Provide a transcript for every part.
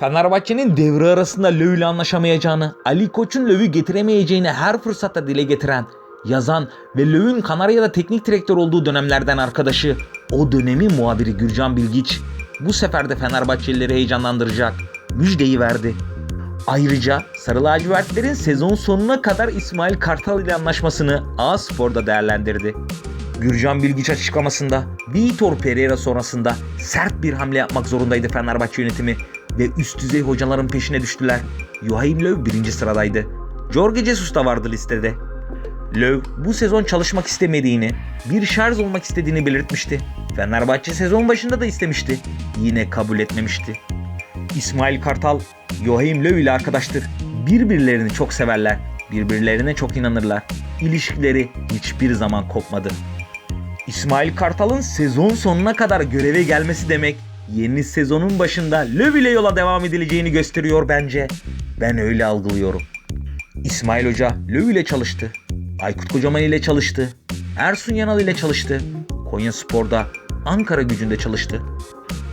Fenerbahçe'nin devre arasında Löw ile anlaşamayacağını, Ali Koç'un Löw'ü getiremeyeceğini her fırsatta dile getiren, yazan ve Löw'ün Kanarya'da teknik direktör olduğu dönemlerden arkadaşı, o dönemin muhabiri Gürcan Bilgiç, bu sefer de Fenerbahçelileri heyecanlandıracak müjdeyi verdi. Ayrıca Sarı Lacivertlerin sezon sonuna kadar İsmail Kartal ile anlaşmasını A Spor'da değerlendirdi. Gürcan Bilgiç açıklamasında Vitor Pereira sonrasında sert bir hamle yapmak zorundaydı Fenerbahçe yönetimi ve üst düzey hocaların peşine düştüler. Joachim Löw birinci sıradaydı. Jorge Jesus da vardı listede. Löw bu sezon çalışmak istemediğini, bir şarj olmak istediğini belirtmişti. Fenerbahçe sezon başında da istemişti. Yine kabul etmemişti. İsmail Kartal, Joachim Löw ile arkadaştır. Birbirlerini çok severler, birbirlerine çok inanırlar. İlişkileri hiçbir zaman kopmadı. İsmail Kartal'ın sezon sonuna kadar göreve gelmesi demek yeni sezonun başında Löw ile yola devam edileceğini gösteriyor bence. Ben öyle algılıyorum. İsmail Hoca Löw ile çalıştı. Aykut Kocaman ile çalıştı. Ersun Yanal ile çalıştı. Konya Spor'da, Ankara gücünde çalıştı.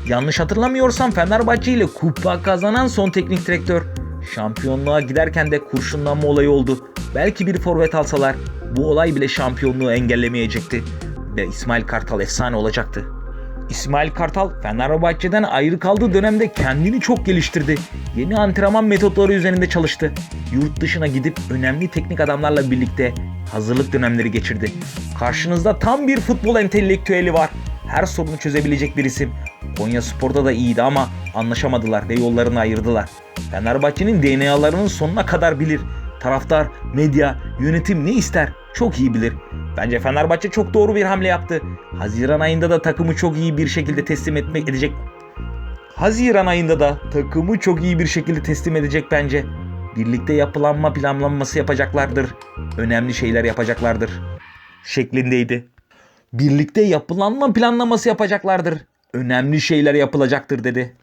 Yanlış hatırlamıyorsam Fenerbahçe ile kupa kazanan son teknik direktör. Şampiyonluğa giderken de kurşunlanma olayı oldu. Belki bir forvet alsalar bu olay bile şampiyonluğu engellemeyecekti. Ve İsmail Kartal efsane olacaktı. İsmail Kartal Fenerbahçe'den ayrı kaldığı dönemde kendini çok geliştirdi. Yeni antrenman metotları üzerinde çalıştı. Yurt dışına gidip önemli teknik adamlarla birlikte hazırlık dönemleri geçirdi. Karşınızda tam bir futbol entelektüeli var. Her sorunu çözebilecek bir isim. Konya Spor'da da iyiydi ama anlaşamadılar ve yollarını ayırdılar. Fenerbahçe'nin DNA'larının sonuna kadar bilir. Taraftar, medya, yönetim ne ister çok iyi bilir. Bence Fenerbahçe çok doğru bir hamle yaptı. Haziran ayında da takımı çok iyi bir şekilde teslim etmek edecek. Haziran ayında da takımı çok iyi bir şekilde teslim edecek bence. Birlikte yapılanma planlanması yapacaklardır. Önemli şeyler yapacaklardır. Şeklindeydi. Birlikte yapılanma planlaması yapacaklardır. Önemli şeyler yapılacaktır dedi.